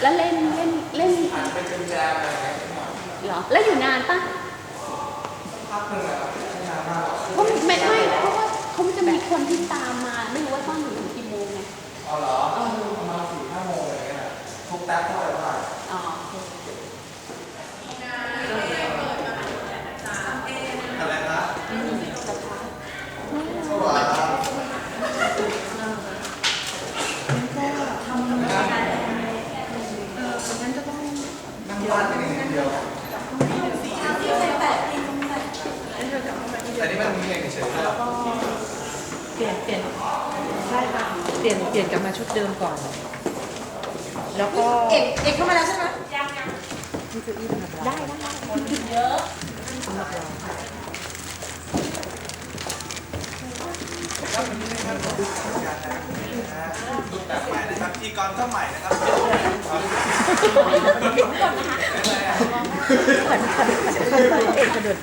แล้วเล่นเล่นเล่นหันไปเจมแจมอะไรอย่างเงี้ยเหรอ แล้วอยู่นานปะพักหนึ่งอะครับไม่นานมากหรอกเพราะไม่ไม่เพราะว่าเขาจะมีคนที่ตามมา ไม่รู้ว่าต้องอยู่ถึงกี่โมงไงอ๋อเหรอประมาณสี่ห้าโมงอะไรอย่างเงี้ยนะทุกแท็บเท่าไหร่เท่าไหร่อ๋อโอเค อะไรนะสวัสดี นั่งบ้านอย่างเดียวแต่นี่มันมีเองเฉยๆแล้ว เปลี่ยนเปลี่ยนใช่ค่ะเปลี่ยนเปลี่ยนกลับมาชุดเดิมก่อน แล้วก็เอกเอกเข้ามาแล้วใช่ไหมที่เก้าอี้สำหรับเราได้ได้สำหรับเรารูปแบบใหม่นะครับที่กรก็ใหม่นะครับขันขันขันขันเอกกระโดด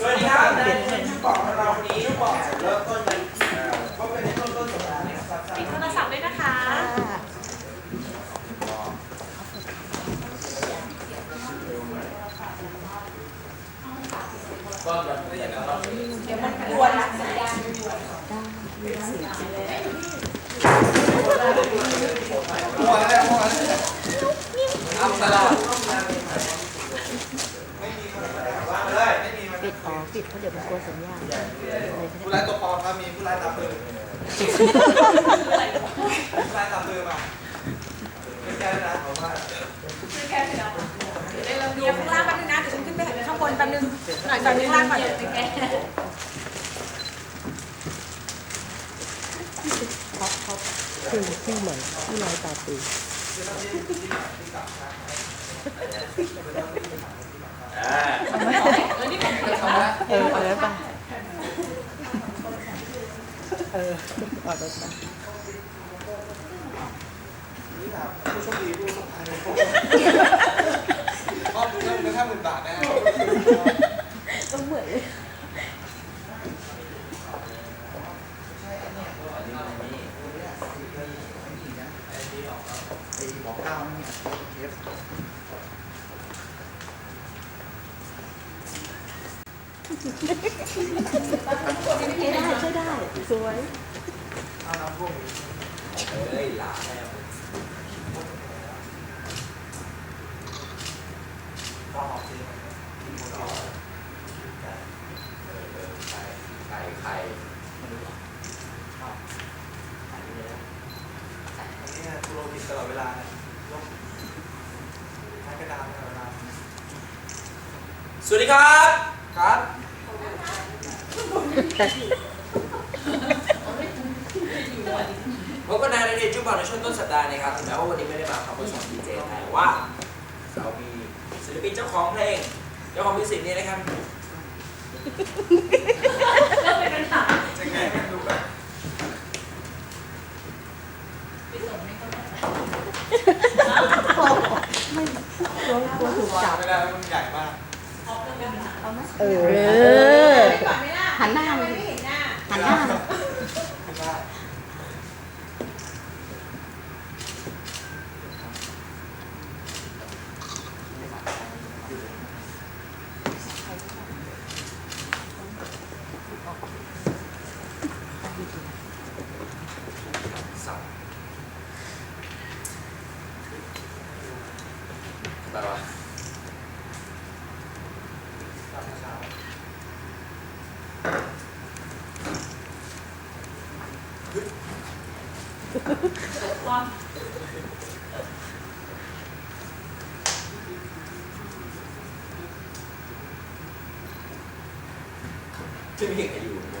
สวัสดีครับนายเป็นชื่อบอกของเราวันนี้ชื่อบอกเริ่มต้นกันก็เป็นในต้นต้นสัปดาห์นี้ครับ ปิดโทรศัพท์ด้วยนะคะ ก็แบบไม่อย่างนั้นเรา กวนละสัญญาณ มัวแล้วมัวแล้วอัพ ตลอดไม่มีคนว่างเลยไม่มีมันปิดอ๋อปิดเพราะเดี๋ยวมันกลัวสัญญาณเลยผู้ร้ายตัวปลอมครับมีผู้ร้ายตามปืนผู้ร้ายตามปืนมาไม่ใช่นะผมว่าเดี๋ยวข้างล่างแป๊บนึงนะเดี๋ยวฉันขึ้นไปข้างบนแป๊บนึงหน่อยตอนนี้ข้างล่างก่อนท็อปท็อปคือที่เหมือนที่ลอยตาตี เออเอาแล้วป่ะเออเอาแล้วป่ะผู้โชคดีผู้สุดท้ายในโลกก็เงินเงินห้าหมื่นบาทนะฮะ ต้องเหมือนเลย ไอ้บอกเก้านี่เทป ใช้ได้ใช้ได้ สวยเอาน้ำพวกนี้เฮ้ยหลาแล้วก็ออกจริงกินหมดแล้วไข่ไข่ไม่รู้หรออันนี้คุโรบิตลอดเวลานะยกใช้กระดานตลอดเวลา สวัสดีครับ พบกันนายในเดจุบอลในช่วงต้นสัปดาห์นะครับถึงแม้ว่าวันนี้ไม่ได้มาพร้อมกับสองดีเจแต่ว่าเรามีศิลปินเจ้าของเพลง เจ้าของมิวสิกนี่นะครับจะไงให้ดูแบบกลัวกลัวถูกจับไม่ได้มันใหญ่มากเออก่อนไหมล่ะหันหน้าทำไมมาไม่เห็นหน้า หันหน้ามา ไม่ได้ สับแบบว่า จะมีใครอยู่ไหม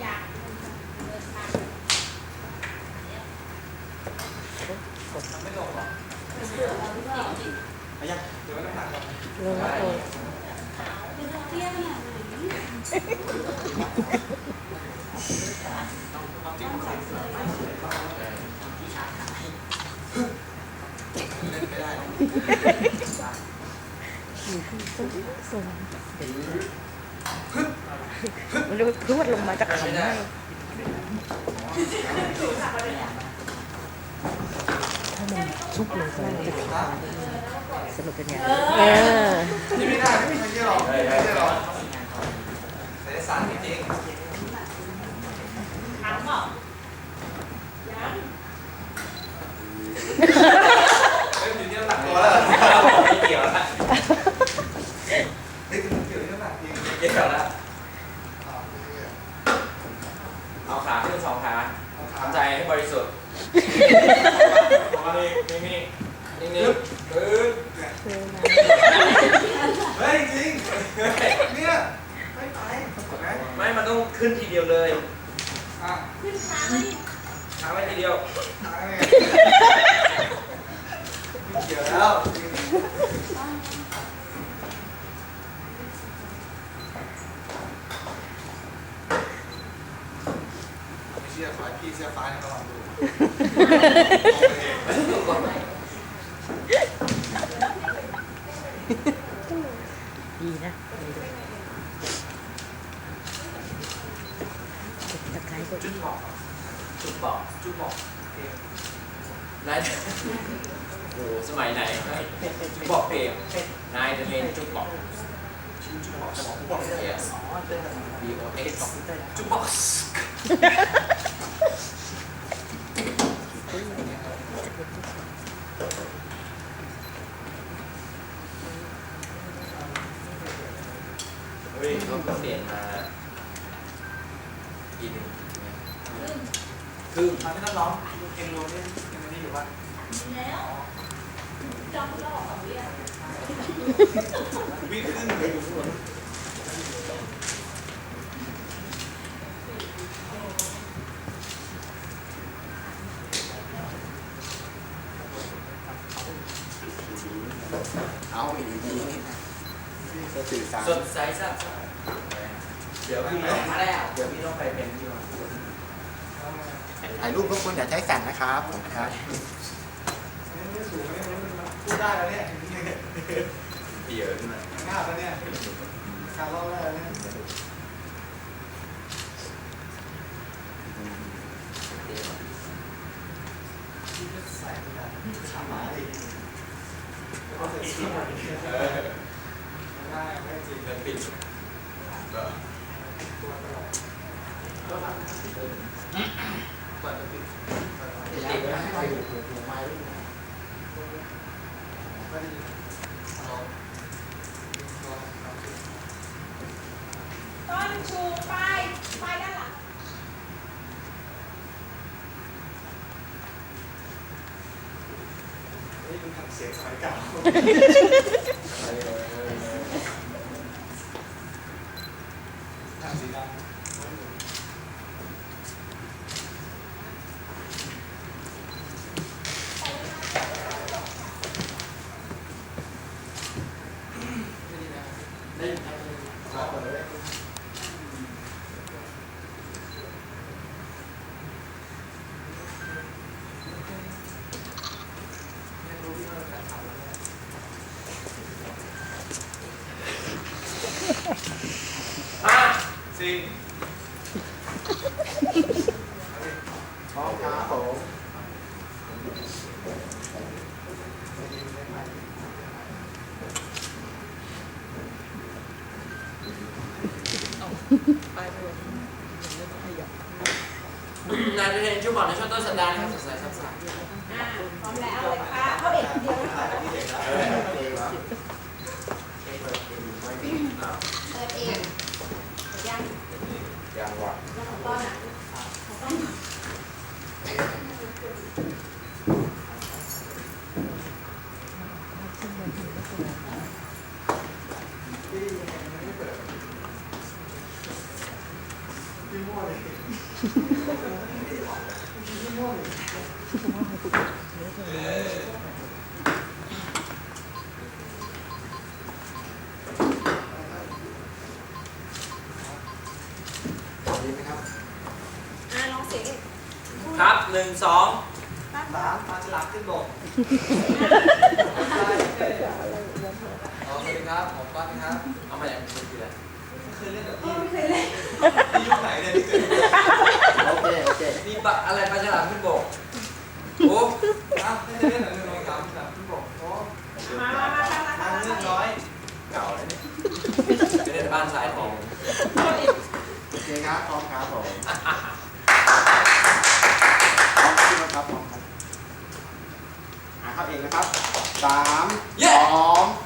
อยากมันไม่ลงหรออายังเดี๋ยวน้ำหนักก่อนลงแล้วโตจริงจริงเล่นไม่ได้มัน รู้พรวดลงมาจากขาได้ถ้ามันชุบลงไปจะขาดสรุปเป็นไงเออนี่ไม่ได้ไม่ใช่หรอกไม่ใช่หรอกแต่สารจริงถามเปล่าเริ่มอยู่ที่น้ำหนักตัวแล้ว ไม่เกี่ยวแล้ว นี่คือเกี่ยวที่น้ำหนักจริง เกี่ยวแล้วเอาขาขึ้นสองขาทำใจให้บริสุทธิ์มาเลยนิ่งๆนิ่งๆปึ๊บ เฮ้ยจริงเนี่ยไม่ไปเห็นไหม ไม่ มันต้อง ขึ้นทีเดียวเลยอะค้างไว้ทีเดียวหายไงไม่เกี่ยวแล้วจริงไม่เชื่อขอให้พี่เสื้อฟ้าให้เขาลองดูดีนะดีด้วยตะไคร้ก็ จุดบอกจุดบอกจุดบอก นายโอ้โหสมัยไหนจุดบอกเพลงนายจะเป็นจุดบอกจุดบอกสมองบอก yes B O X จุดบอกเฮ้ยเขาเปลี่ยนมากี่หนึ่งครึ่งมาไม่ต้องร้องเอ็นโรนี่ยังไม่ได้ อยู่บ้านวิ่งขึ้นเลยอยู่ข้างบนเอาอีกทีจะสื่อสารสดใสสักเดี๋ยวพี่ต้องมาแล้ว เดี๋ยวพี่ต้องไปเป็นที่ว่า ถ่ายรูปรบกวนอย่าใช้สั่นนะครับผมครับไม่สูงไม่พูดได้แล้วเนี่ยเดี๋ยวขึ้นมาง่ายแล้วเนี่ยการเล่าได้แล้วเนี่ยใส่ไปได้ทำอะไรก็จะชี้มาเออได้ไม่จริงเดินปิดก็ตัวตลอดก็ทำ เปิดเปิดปิดเปิดติดนะไม่ได้ยินฮัลโหลต้นชูป้ายป้ายด้านหลังนี่เป็นทางเสียงสมัยเก่า สี่พร้อมครับผมไปไปเลยเริ่มขยับนายจะเห็นชุดบอลในช่วงต้นสัปดาห์นะครับสดใสสักสักอ่าพร้อมแล้วเลยค่ะเข้าเอกเดียวนะคะ ยังว่ะแล้วของต้นอะของต้น พี่มั่วเลยพี่มั่วเลย ดีไหมครับอ่าลองเสียงอีกครับหนึ่งสองสามปลาฉลามขึ้นบกอ๋อสวัสดีครับผมก้อนนะครับ เอามาจากคุณคืออะไรไม่เคยเล่นแบบนี้ไม่เคยเล่นที่ยุคไหนเนี่ยที่เคยโอเคโอเคมีปลาอะไรปลาฉลามขึ้นบกโอ้อ้าวไม่เคยเล่นแบบนี้เลยครับแบบขึ้นบกโอ้มามามามาทางเรื่องน้อย เก่าแล้วเนี่ยไม่ได้บ้านสายทองโอ เคครับพร้อมครับผมพร้อมขึ้นแล้วครับพร้อมครับอ่าเข้าเองนะครับสามเย้สอง